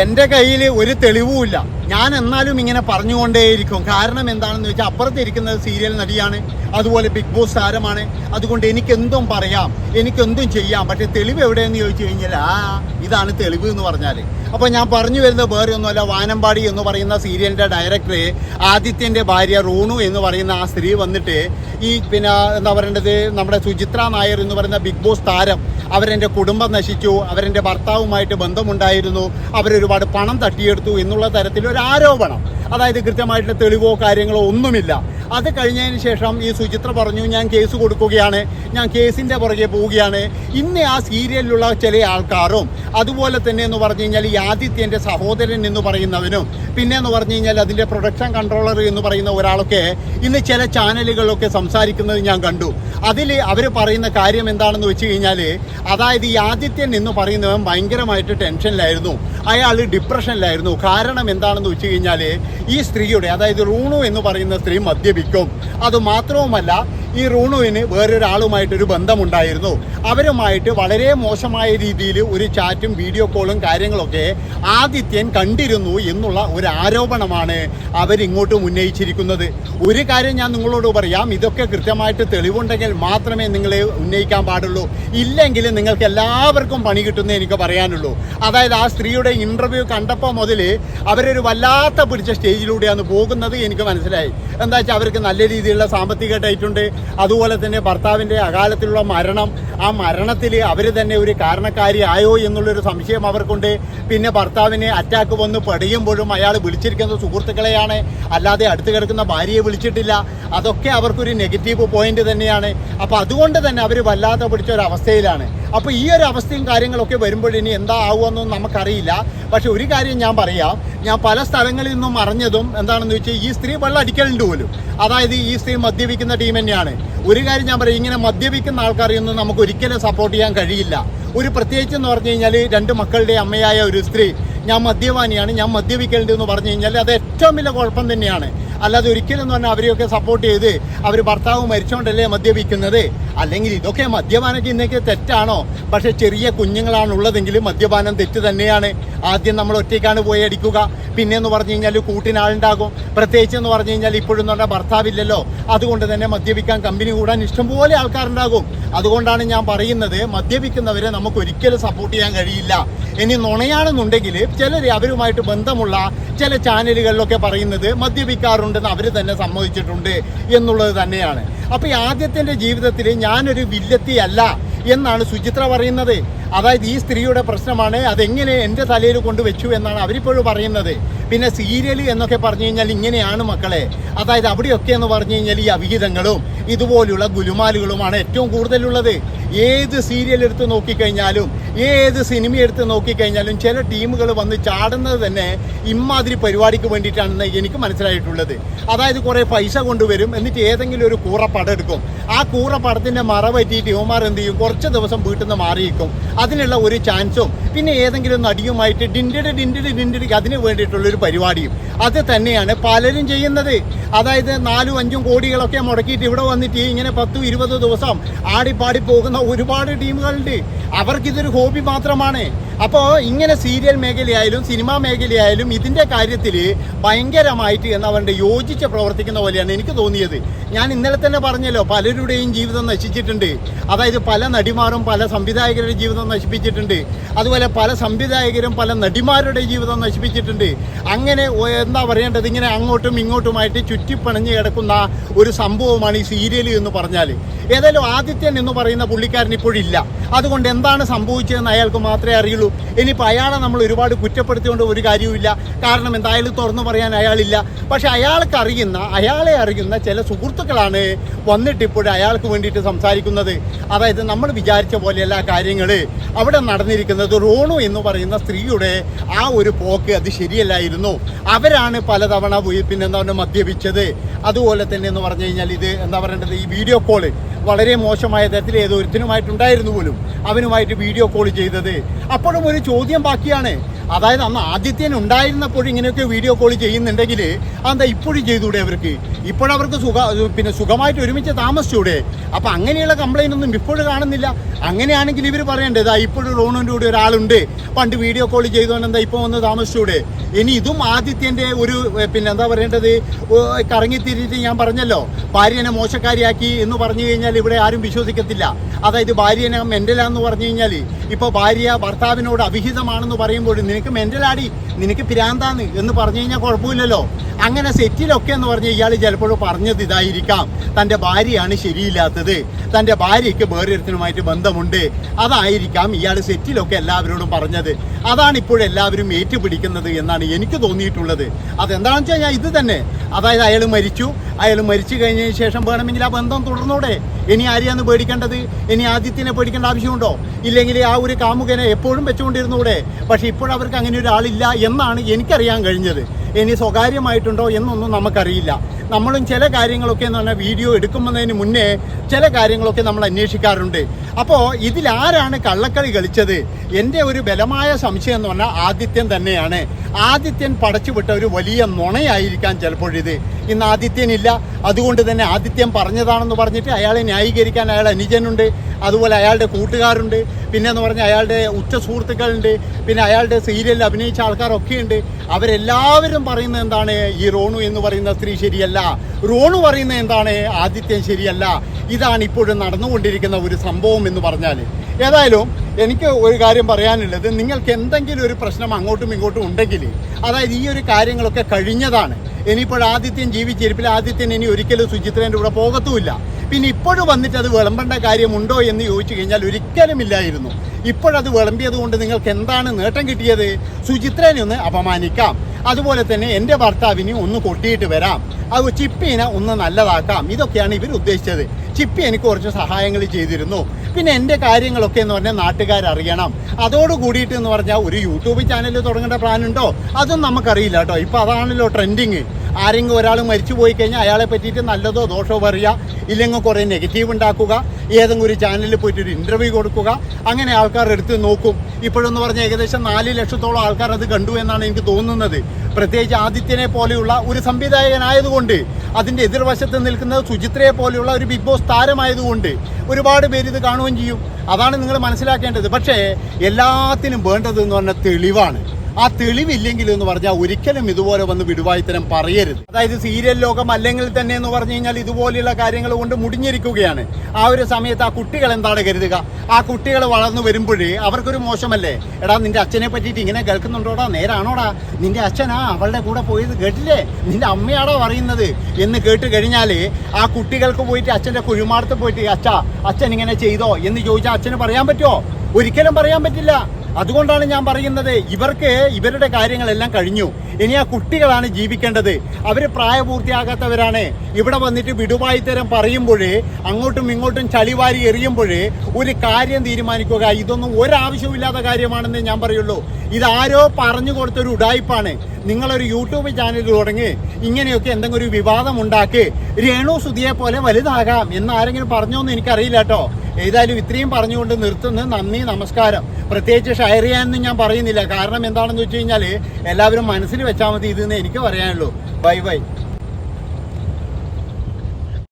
എന്റെ കയ്യിൽ ഒരു തെളിവുമില്ല. ഞാൻ എന്നാലും ഇങ്ങനെ പറഞ്ഞുകൊണ്ടേയിരിക്കും. കാരണം എന്താണെന്ന് വെച്ചാൽ അപ്പുറത്തിരിക്കുന്നത് സീരിയൽ നടിയാണ് അതുപോലെ ബിഗ് ബോസ് താരമാണ്. അതുകൊണ്ട് എനിക്കെന്തും പറയാം എനിക്കെന്തും ചെയ്യാം. പക്ഷെ തെളിവ് എവിടെയെന്ന് ചോദിച്ചു കഴിഞ്ഞാൽ ആ ഇതാണ് തെളിവ് എന്ന് പറഞ്ഞാൽ അപ്പോൾ ഞാൻ പറഞ്ഞു വരുന്നത് വേറെ ഒന്നുമല്ല. വാനമ്പാടി എന്ന് പറയുന്ന സീരിയലിന്റെ ഡയറക്ടർ ആദിത്യന്റെ ഭാര്യ റൂണു എന്ന് പറയുന്ന ആ സ്ത്രീ വന്നിട്ട് ഈ പിന്നെ എന്താ പറയേണ്ടത്? നമ്മുടെ സുചിത്ര നായർ എന്ന് പറയുന്ന ബിഗ് ബോസ് താരം അവരെന്റെ കുടുംബം നശിച്ചു. അവരെന്റെ ഭർത്താവുമായിട്ട് ബന്ധമുണ്ടായിരുന്നു. അവരൊരുപാട് പണം തട്ടിയെടുത്തു എന്നുള്ള തരത്തിൽ ഒരു ആരോപണം. അതായത് കൃത്യമായിട്ടുള്ള തെളിവോ കാര്യങ്ങളോ ഒന്നുമില്ല. അത് കഴിഞ്ഞതിന് ശേഷം ഈ സുചിത്ര പറഞ്ഞു ഞാൻ കേസ് കൊടുക്കുകയാണ്. ഞാൻ കേസിന്റെ പുറകെ പോവുകയാണ്. ഇന്ന് ആ സീരിയലിലുള്ള ചില ആൾക്കാരും അതുപോലെ തന്നെ എന്ന് പറഞ്ഞു കഴിഞ്ഞാൽ ഈ ആദിത്യന്റെ സഹോദരൻ എന്ന് പറയുന്നവനും പിന്നെ എന്ന് പറഞ്ഞു കഴിഞ്ഞാൽ അതിന്റെ പ്രൊഡക്ഷൻ കൺട്രോളർ എന്ന് പറയുന്ന ഒരാളൊക്കെ ഇന്ന് ചില ചാനലുകളൊക്കെ സംസാരിക്കുന്നത് ഞാൻ കണ്ടു. അതിൽ അവർ പറയുന്ന കാര്യം എന്താണെന്ന് വെച്ച് കഴിഞ്ഞാൽ അതായത് ഈ ആദിത്യൻ എന്ന് പറയുന്നവൻ ഭയങ്കരമായിട്ട് ടെൻഷനിലായിരുന്നു. അയാൾ ഡിപ്രഷനിലായിരുന്നു കാരണം എന്താണെന്ന് വെച്ച് കഴിഞ്ഞാൽ ഈ സ്ത്രീയുടെ അതായത് റൂണു എന്ന് പറയുന്ന സ്ത്രീ മദ്യപിക്കും അത് മാത്രവുമല്ല ഈ റൂണുവിന് വേറൊരാളുമായിട്ടൊരു ബന്ധമുണ്ടായിരുന്നു. അവരുമായിട്ട് വളരെ മോശമായ രീതിയിൽ ഒരു ചാറ്റും വീഡിയോ കോളും കാര്യങ്ങളൊക്കെ ആദിത്യൻ കണ്ടിരുന്നു എന്നുള്ള ഒരു ആരോപണമാണ് അവരിങ്ങോട്ട് ഉന്നയിച്ചിരിക്കുന്നത്. ഒരു കാര്യം ഞാൻ നിങ്ങളോട് പറയാം ഇതൊക്കെ കൃത്യമായിട്ട് തെളിവുണ്ടെങ്കിൽ മാത്രമേ നിങ്ങളെ ഉന്നയിക്കാൻ പാടുള്ളൂ. ഇല്ലെങ്കിൽ നിങ്ങൾക്ക് എല്ലാവർക്കും പണി കിട്ടുന്നേ എനിക്ക് പറയാനുള്ളൂ. അതായത് ആ സ്ത്രീയുടെ ഇന്റർവ്യൂ കണ്ടപ്പോൾ മുതൽ അവരൊരു വല്ലാത്ത പിടിച്ച സ്റ്റേജിലൂടെയാണ് പോകുന്നത് എനിക്ക് മനസ്സിലായി. എന്താ വെച്ചാൽ അവർക്ക് നല്ല രീതിയിലുള്ള സാമ്പത്തികമായിട്ടുണ്ട് അതുപോലെ തന്നെ ഭർത്താവിന്റെ അകാലത്തിലുള്ള മരണം ആ മരണത്തിൽ അവർ തന്നെ ഒരു കാരണക്കാരിയായോ എന്നുള്ളൊരു സംശയം അവർക്കുണ്ട്. പിന്നെ ഭർത്താവിനെ അറ്റാക്ക് വന്ന് പടിയുമ്പോഴും അയാൾ വിളിച്ചിരിക്കുന്നത് സുഹൃത്തുക്കളെയാണ്. അല്ലാതെ അടുത്ത് കിടക്കുന്ന ഭാര്യയെ വിളിച്ചിട്ടില്ല. അതൊക്കെ അവർക്കൊരു നെഗറ്റീവ് പോയിന്റ് തന്നെയാണ്. അപ്പോൾ അതുകൊണ്ട് തന്നെ അവർ വല്ലാതെ പിടിച്ച ഒരു അവസ്ഥയിലാണ് അപ്പോൾ ഈ ഒരു അവസ്ഥയും കാര്യങ്ങളൊക്കെ വരുമ്പോൾ ഇനി എന്താ ആവുമെന്നൊന്നും നമുക്കറിയില്ല. പക്ഷെ ഒരു കാര്യം ഞാൻ പറയാം. ഞാൻ പല സ്ഥലങ്ങളിൽ നിന്നും അറിഞ്ഞതും എന്താണെന്ന് വെച്ചാൽ ഈ സ്ത്രീ വെള്ളം അടിക്കലുണ്ട് പോലും. അതായത് ഈ സ്ത്രീ മദ്യപിക്കുന്ന ടീം തന്നെയാണ്. ഒരു കാര്യം ഞാൻ പറയും ഇങ്ങനെ മദ്യപിക്കുന്ന ആൾക്കാരെയൊന്നും നമുക്ക് ഒരിക്കലും സപ്പോർട്ട് ചെയ്യാൻ കഴിയില്ല. ഒരു പ്രത്യേകിച്ച് എന്ന് പറഞ്ഞു കഴിഞ്ഞാൽ രണ്ട് മക്കളുടെ അമ്മയായ ഒരു സ്ത്രീ ഞാൻ മദ്യപാനിയാണ് ഞാൻ മദ്യപിക്കേണ്ടത് എന്ന് പറഞ്ഞു കഴിഞ്ഞാൽ അത് ഏറ്റവും വലിയ കുഴപ്പം തന്നെയാണ്. അല്ലാതെ ഒരിക്കലും എന്ന് പറഞ്ഞാൽ അവരെയൊക്കെ സപ്പോർട്ട് ചെയ്ത് അവർ ഭർത്താവ് മരിച്ചുകൊണ്ടല്ലേ മദ്യപിക്കുന്നത്. അല്ലെങ്കിൽ ഇതൊക്കെ മദ്യപാനൊക്കെ ഇന്നൊക്കെ തെറ്റാണോ? പക്ഷെ ചെറിയ കുഞ്ഞുങ്ങളാണ് ഉള്ളതെങ്കിലും മദ്യപാനം തെറ്റ് തന്നെയാണ്. ആദ്യം നമ്മൾ ഒറ്റയ്ക്കാണ് പോയി അടിക്കുക. പിന്നെ എന്ന് പറഞ്ഞു കഴിഞ്ഞാൽ കൂട്ടിനാളുണ്ടാകും. പ്രത്യേകിച്ച് എന്ന് പറഞ്ഞു കഴിഞ്ഞാൽ ഇപ്പോഴും പറഞ്ഞാൽ ഭർത്താവില്ലല്ലോ. അതുകൊണ്ട് തന്നെ മദ്യപിക്കാൻ കമ്പനി കൂടാൻ ഇഷ്ടംപോലെ ആൾക്കാരുണ്ടാകും. അതുകൊണ്ടാണ് ഞാൻ പറയുന്നത് മദ്യപിക്കുന്നവരെ നമുക്ക് ഒരിക്കലും സപ്പോർട്ട് ചെയ്യാൻ കഴിയില്ല. ഇനി നുണയാണെന്നുണ്ടെങ്കിൽ ചിലർ അവരുമായിട്ട് ബന്ധമുള്ള ചില ചാനലുകളിലൊക്കെ പറയുന്നത് മദ്യപിക്കാറുണ്ടെന്ന് അവർ തന്നെ സമ്മതിച്ചിട്ടുണ്ട് എന്നുള്ളത് തന്നെയാണ്. അപ്പോൾ ഈ ആദ്യത്തിന്റെ ജീവിതത്തിൽ ഞാനൊരു വില്ലത്തിയല്ല എന്നാണ് സുചിത്ര പറയുന്നത്. അതായത് ഈ സ്ത്രീയുടെ പ്രശ്നമാണ് അതെങ്ങനെ എന്റെ തലയിൽ കൊണ്ടുവച്ചു എന്നാണ് അവരിപ്പോഴും പറയുന്നത്. പിന്നെ സീരിയൽ എന്നൊക്കെ പറഞ്ഞു കഴിഞ്ഞാൽ ഇങ്ങനെയാണ് മക്കളെ. അതായത് അവിടെയൊക്കെ എന്ന് പറഞ്ഞു കഴിഞ്ഞാൽ ഈ അവിഹിതങ്ങളും ഇതുപോലുള്ള ഗുലുമാലുകളുമാണ് ഏറ്റവും കൂടുതലുള്ളത്. ഏത് സീരിയൽ എടുത്ത് നോക്കിക്കഴിഞ്ഞാലും ഏത് സിനിമ എടുത്ത് നോക്കിക്കഴിഞ്ഞാലും ചില ടീമുകൾ വന്ന് ചാടുന്നത് തന്നെ ഇമ്മാതിരി പരിപാടിക്ക് വേണ്ടിയിട്ടാണെന്ന് എനിക്ക് മനസ്സിലായിട്ടുള്ളത്. അതായത് കുറേ പൈസ കൊണ്ടുവരും എന്നിട്ട് ഏതെങ്കിലും ഒരു കൂറ പടം എടുക്കും. ആ കൂറ പടത്തിന്റെ മറ പറ്റിയിട്ട് യുവമാർ എന്ത് ചെയ്യും? കുറച്ച് ദിവസം വീട്ടിൽ നിന്ന് മാറിയിരിക്കും. അതിനുള്ള ഒരു ചാൻസും പിന്നെ ഏതെങ്കിലും നടിയുമായിട്ട് ഡിൻഡിഡ് ഡിൻഡിഡ് ഡിൻഡിഡ് അതിന് വേണ്ടിയിട്ടുള്ളൊരു പരിപാടിയും. അത് തന്നെയാണ് പലരും ചെയ്യുന്നത്. അതായത് നാലും അഞ്ചും കോടികളൊക്കെ മുടക്കിയിട്ട് ഇവിടെ വന്നിട്ട് ഇങ്ങനെ പത്തും ഇരുപതോ ദിവസം ആടിപ്പാടി പോകുന്ന ഒരുപാട് ടീമുകളുണ്ട്. അവർക്കിതൊരു ഹോബി മാത്രമാണ്. അപ്പോൾ ഇങ്ങനെ സീരിയൽ മേഖലയായാലും സിനിമാ മേഖലയായാലും ഇതിന്റെ കാര്യത്തിൽ ഭയങ്കരമായിട്ട് എന്ന് അവരുടെ യോജിച്ച് പ്രവർത്തിക്കുന്ന പോലെയാണ് എനിക്ക് തോന്നിയത്. ഞാൻ ഇന്നലെ തന്നെ പറഞ്ഞല്ലോ പലരുടെയും ജീവിതം നശിച്ചിട്ടുണ്ട്. അതായത് പല നടിമാരും പല സംവിധായകരുടെ ജീവിതം നശിപ്പിച്ചിട്ടുണ്ട്. അതുപോലെ പല സംവിധായകരും പല നടിമാരുടെ ജീവിതം നശിപ്പിച്ചിട്ടുണ്ട്. അങ്ങനെ എന്താ പറയേണ്ടത്? ഇങ്ങനെ അങ്ങോട്ടും ഇങ്ങോട്ടുമായിട്ട് ചുറ്റിപ്പണഞ്ഞ് കിടക്കുന്ന ഒരു സംഭവമാണ് ഈ സീരിയൽ എന്ന് പറഞ്ഞാൽ ഏതായാലും ആദിത്യൻ എന്ന് പറയുന്ന പുള്ളിക്കാരൻ ഇപ്പോഴില്ല. അതുകൊണ്ട് എന്താണ് സംഭവിച്ചതെന്ന് അയാൾക്ക് മാത്രമേ അറിയുള്ളൂ. ഇനിയിപ്പോൾ അയാളെ നമ്മൾ ഒരുപാട് കുറ്റപ്പെടുത്തിക്കൊണ്ട് ഒരു കാര്യവുമില്ല. കാരണം എന്തായാലും തുറന്നു പറയാൻ അയാളില്ല. പക്ഷെ അയാൾക്ക് അറിയുന്ന അയാളെ അറിയുന്ന ചില സുഹൃത്തുക്കളാണ് വന്നിട്ട് ഇപ്പോഴും അയാൾക്ക് വേണ്ടിയിട്ട് സംസാരിക്കുന്നത്. അതായത് നമ്മൾ വിചാരിച്ച പോലെയല്ല കാര്യങ്ങൾ അവിടെ നടന്നിരിക്കുന്നത് റോണു എന്ന് പറയുന്ന സ്ത്രീയുടെ ആ ഒരു പോക്ക് അത് ശരിയല്ലായിരുന്നു. അവരാണ് പലതവണ പിന്നെ പറയുക മദ്യപിച്ചത്. അതുപോലെ തന്നെ എന്ന് പറഞ്ഞു കഴിഞ്ഞാൽ ഇത് എന്താ പറയേണ്ടത്? ഈ വീഡിയോ കോൾ വളരെ മോശമായ തരത്തിൽ ഏതോ ഒരുത്തിനുമായിട്ടുണ്ടായിരുന്നു പോലും. അവനുമായിട്ട് വീഡിയോ കോൾ ചെയ്തത്. അപ്പോഴും ഒരു ചോദ്യം ബാക്കിയാണ്. അതായത് അന്ന് ആദിത്യൻ ഉണ്ടായിരുന്നപ്പോൾ ഇങ്ങനെയൊക്കെ വീഡിയോ കോൾ ചെയ്യുന്നുണ്ടെങ്കിൽ അതെന്താ ഇപ്പോഴും ചെയ്തുകൂടെ അവർക്ക്? ഇപ്പോഴവർക്ക് സുഖ പിന്നെ സുഖമായിട്ട് ഒരുമിച്ച് താമസിച്ചൂടെ? അപ്പം അങ്ങനെയുള്ള കംപ്ലൈന്റ് ഒന്നും ഇപ്പോഴും കാണുന്നില്ല. അങ്ങനെയാണെങ്കിൽ ഇവർ പറയേണ്ടത് ഇതാ ഇപ്പോഴും റോണിന്റെ കൂടെ ഒരാളുണ്ട്. പണ്ട് വീഡിയോ കോൾ ചെയ്തുകൊണ്ട് എന്താ ഇപ്പോൾ വന്ന് താമസിച്ചൂടെ? ഇനി ഇതും ആദിത്യന്റെ ഒരു പിന്നെ എന്താ പറയേണ്ടത്? കറങ്ങിത്തിരിഞ്ഞിട്ട് ഞാൻ പറഞ്ഞല്ലോ ഭാര്യനെ മോശക്കാരിയാക്കി എന്ന് പറഞ്ഞു കഴിഞ്ഞാൽ ഇവിടെ ആരും വിശ്വസിക്കത്തില്ല. അതായത് ഭാര്യനെ മെന്റലാന്ന് പറഞ്ഞു കഴിഞ്ഞാൽ ഇപ്പോൾ ഭാര്യ ഭർത്താവിനോട് അവിഹിതമാണെന്ന് പറയുമ്പോൾ നിനക്ക് മെന്റലാടി നിനക്ക് പിരാന്താന്ന് എന്ന് പറഞ്ഞു കഴിഞ്ഞാൽ കുഴപ്പമില്ലല്ലോ. അങ്ങനെ സെറ്റിലൊക്കെ എന്ന് പറഞ്ഞ് ഇയാൾ ചിലപ്പോൾ പറഞ്ഞത് ഇതായിരിക്കാം. തന്റെ ഭാര്യയാണ് ശരിയില്ലാത്തത്. തന്റെ ഭാര്യയ്ക്ക് വേറൊരുത്തനുമായിട്ട് ബന്ധമുണ്ട്. അതായിരിക്കാം ഇയാൾ സെറ്റിലൊക്കെ എല്ലാവരോടും പറഞ്ഞത്. അതാണ് ഇപ്പോൾ എല്ലാവരും ഏറ്റുപിടിക്കുന്നത് എന്നാണ് എനിക്ക് തോന്നിയിട്ടുള്ളത്. അതെന്താണെന്ന് വെച്ച് കഴിഞ്ഞാൽ ഇത് തന്നെ. അതായത് അയാൾ മരിച്ചു. അയാൾ മരിച്ചു കഴിഞ്ഞതിന് ശേഷം വേണമെങ്കിൽ ആ ബന്ധം തുടർന്നോടെ. ഇനി ആരെയാണ് പേടിക്കേണ്ടത്? ഇനി ആദിത്യനെ പേടിക്കേണ്ട ആവശ്യമുണ്ടോ? ഇല്ലെങ്കിൽ ആ ഒരു കാമുകനെ എപ്പോഴും വെച്ചുകൊണ്ടിരുന്നൂടെ. പക്ഷേ ഇപ്പോഴവർക്ക് അങ്ങനെ ഒരാളില്ല എന്നാണ് എനിക്കറിയാൻ കഴിഞ്ഞത്. ഇനി സ്വകാര്യമായിട്ടുണ്ടോ എന്നൊന്നും നമുക്കറിയില്ല. നമ്മളും ചില കാര്യങ്ങളൊക്കെ എന്ന് പറഞ്ഞാൽ വീഡിയോ എടുക്കുന്നതിന് മുന്നേ ചില കാര്യങ്ങളൊക്കെ നമ്മൾ അന്വേഷിക്കാറുണ്ട്. അപ്പോൾ ഇതിലാരാണ് കള്ളക്കളി കളിച്ചത്? എന്റെ ഒരു ബലമായ സംശയം എന്ന് പറഞ്ഞാൽ ആദിത്യൻ തന്നെയാണ്. ആദിത്യൻ പടച്ചുവിട്ട ഒരു വലിയ നുണയായിരിക്കാം ചിലപ്പോഴിത് ഇന്ന് ആദിത്യനില്ല അതുകൊണ്ട് തന്നെ ആദിത്യം പറഞ്ഞതാണെന്ന് പറഞ്ഞിട്ട് അയാളെ ന്യായീകരിക്കാൻ അയാൾ അനുജനുണ്ട്. അതുപോലെ അയാളുടെ കൂട്ടുകാരുണ്ട്. പിന്നെ എന്ന് പറഞ്ഞാൽ അയാളുടെ ഉച്ച സുഹൃത്തുക്കളുണ്ട്. പിന്നെ അയാളുടെ സീരിയലിൽ അഭിനയിച്ച ആൾക്കാരൊക്കെ ഉണ്ട് അവരെല്ലാവരും പറയുന്നത് എന്താണ്? ഈ റോണു എന്ന് പറയുന്ന സ്ത്രീ ശരിയല്ല. റോണു പറയുന്നത് എന്താണ്? ആദിത്യൻ ശരിയല്ല. ഇതാണ് ഇപ്പോഴും നടന്നുകൊണ്ടിരിക്കുന്ന ഒരു സംഭവം എന്ന് പറഞ്ഞാൽ. ഏതായാലും എനിക്ക് ഒരു കാര്യം പറയാനുള്ളത് നിങ്ങൾക്ക് എന്തെങ്കിലും ഒരു പ്രശ്നം അങ്ങോട്ടും ഇങ്ങോട്ടും ഉണ്ടെങ്കിൽ അതായത് ഈ ഒരു കാര്യങ്ങളൊക്കെ കഴിഞ്ഞതാണ്. ഇനിയിപ്പോൾ ആദിത്യം ജീവിച്ചിരിപ്പിൽ ആദിത്യൻ ഇനി ഒരിക്കലും സുചിത്രേന്റെ കൂടെ പോകത്തുമില്ല. പിന്നെ ഇപ്പോഴും വന്നിട്ട് അത് വിളമ്പേണ്ട കാര്യമുണ്ടോ എന്ന് ചോദിച്ചു കഴിഞ്ഞാൽ ഒരിക്കലും ഇല്ലായിരുന്നു. ഇപ്പോഴത് വിളമ്പിയത് കൊണ്ട് നിങ്ങൾക്ക് എന്താണ് നേട്ടം കിട്ടിയത്? സുചിത്രനെ ഒന്ന് അപമാനിക്കാം. അതുപോലെ തന്നെ എന്റെ ഭർത്താവിനെ ഒന്ന് കൊട്ടിയിട്ട് വരാം. അത് ചിപ്പിനെ ഒന്ന് നല്ലതാക്കാം. ഇതൊക്കെയാണ് ഇവർ ഉദ്ദേശിച്ചത്. ചിപ്പി എനിക്ക് കുറച്ച് സഹായങ്ങൾ ചെയ്തിരുന്നു. പിന്നെ എന്റെ കാര്യങ്ങളൊക്കെ എന്ന് പറഞ്ഞാൽ നാട്ടുകാരറിയണം അതോട് കൂടിയിട്ട് എന്ന് പറഞ്ഞാൽ ഒരു യൂട്യൂബ് ചാനൽ തുടങ്ങേണ്ട പ്ലാൻ ഉണ്ടോ? അതും നമുക്കറിയില്ല കേട്ടോ. ഇപ്പോൾ അതാണല്ലോ ട്രെൻഡിങ് ആരെങ്കിലും ഒരാൾ മരിച്ചു പോയി കഴിഞ്ഞാൽ അയാളെ പറ്റിയിട്ട് നല്ലതോ ദോഷമോ പറയുക ഇല്ലെങ്കിൽ കുറേ നെഗറ്റീവ് ഉണ്ടാക്കുക ഏതെങ്കിലും ഒരു ചാനലിൽ പോയിട്ട് ഒരു ഇന്റർവ്യൂ കൊടുക്കുക. അങ്ങനെ ആൾക്കാർ എടുത്ത് നോക്കും. ഇപ്പോഴെന്ന് പറഞ്ഞാൽ ഏകദേശം നാല് ലക്ഷത്തോളം ആൾക്കാർ അത് കണ്ടു എന്നാണ് എനിക്ക് തോന്നുന്നത്. പ്രത്യേകിച്ച് ആദിത്യനെ പോലെയുള്ള ഒരു സംവിധായകനായതുകൊണ്ട് അതിന്റെ എതിർവശത്ത് നിൽക്കുന്നത് സുചിത്രയെ പോലെയുള്ള ഒരു ബിഗ് ബോസ് താരമായതുകൊണ്ട് ഒരുപാട് പേര് ഇത് കാണുകയും ചെയ്യും. അതാണ് നിങ്ങൾ മനസ്സിലാക്കേണ്ടത്. പക്ഷേ എല്ലാത്തിനും വേണ്ടത് എന്ന് പറഞ്ഞാൽ തെളിവാണ്. ആ തെളിവില്ലെങ്കിൽ എന്ന് പറഞ്ഞാൽ ഒരിക്കലും ഇതുപോലെ വന്ന് വിടുവായിത്തരം പറയരുത്. അതായത് സീരിയൽ ലോകം അല്ലെങ്കിൽ തന്നെ എന്ന് പറഞ്ഞു കഴിഞ്ഞാൽ ഇതുപോലെയുള്ള കാര്യങ്ങൾ കൊണ്ട് മുടിഞ്ഞിരിക്കുകയാണ്. ആ ഒരു സമയത്ത് ആ കുട്ടികൾ എന്താണ് കരുതുക? ആ കുട്ടികൾ വളർന്നു വരുമ്പോഴേ അവർക്കൊരു മോശമല്ലേ? എടാ നിന്റെ അച്ഛനെ പറ്റിയിട്ട് ഇങ്ങനെ കേൾക്കുന്നുണ്ടോടാ? നേരാണോടാ? നിന്റെ അച്ഛനാ അവളുടെ കൂടെ പോയത് കേട്ടില്ലേ? നിന്റെ അമ്മയാണോ പറയുന്നത്. എന്ന് കേട്ട് കഴിഞ്ഞാൽ ആ കുട്ടികൾക്ക് പോയിട്ട് അച്ഛന്റെ കുഴിമാടത്ത് പോയിട്ട് അച്ഛാ അച്ഛൻ ഇങ്ങനെ ചെയ്തോ? എന്ന് ചോദിച്ചാൽ അച്ഛന് പറയാൻ പറ്റുമോ ഒരിക്കലും പറയാൻ പറ്റില്ല. അതുകൊണ്ടാണ് ഞാൻ പറയുന്നത് ഇവർക്ക് ഇവരുടെ കാര്യങ്ങളെല്ലാം കഴിഞ്ഞു. ഇനി ആ കുട്ടികളാണ് ജീവിക്കേണ്ടത്. അവർ പ്രായപൂർത്തിയാകാത്തവരാണ്. ഇവിടെ വന്നിട്ട് വിടുവായിത്തരം പറയുമ്പോൾ അങ്ങോട്ടും ഇങ്ങോട്ടും ചളിവാരി എറിയുമ്പോൾ ഒരു കാര്യം തീരുമാനിക്കുക ഇതൊന്നും ഒരാവശ്യമില്ലാത്ത കാര്യമാണെന്ന് ഞാൻ പറയുള്ളൂ. ഇതാരോ പറഞ്ഞു കൊടുത്തൊരു ഉടായ്പാണ്. നിങ്ങളൊരു യൂട്യൂബ് ചാനൽ തുടങ്ങി ഇങ്ങനെയൊക്കെ എന്തെങ്കിലും ഒരു വിവാദം ഉണ്ടാക്കി രേണു സുധിയെ പോലെ വലുതാകാം എന്ന് ആരെങ്കിലും പറഞ്ഞോന്ന് എനിക്കറിയില്ല കേട്ടോ. ഏതായാലും ഇത്രയും പറഞ്ഞുകൊണ്ട് നിർത്തുന്നു. നന്ദി നമസ്കാരം. പ്രത്യേകിച്ച് ഷെയർ ചെയ്യാനൊന്നും ഞാൻ പറയുന്നില്ല. കാരണം എന്താണെന്ന് വെച്ച് കഴിഞ്ഞാൽ എല്ലാവരും മനസ്സിൽ വെച്ചാൽ മതി ഇതെന്ന് എനിക്ക് പറയാനുള്ളൂ. Bye bye.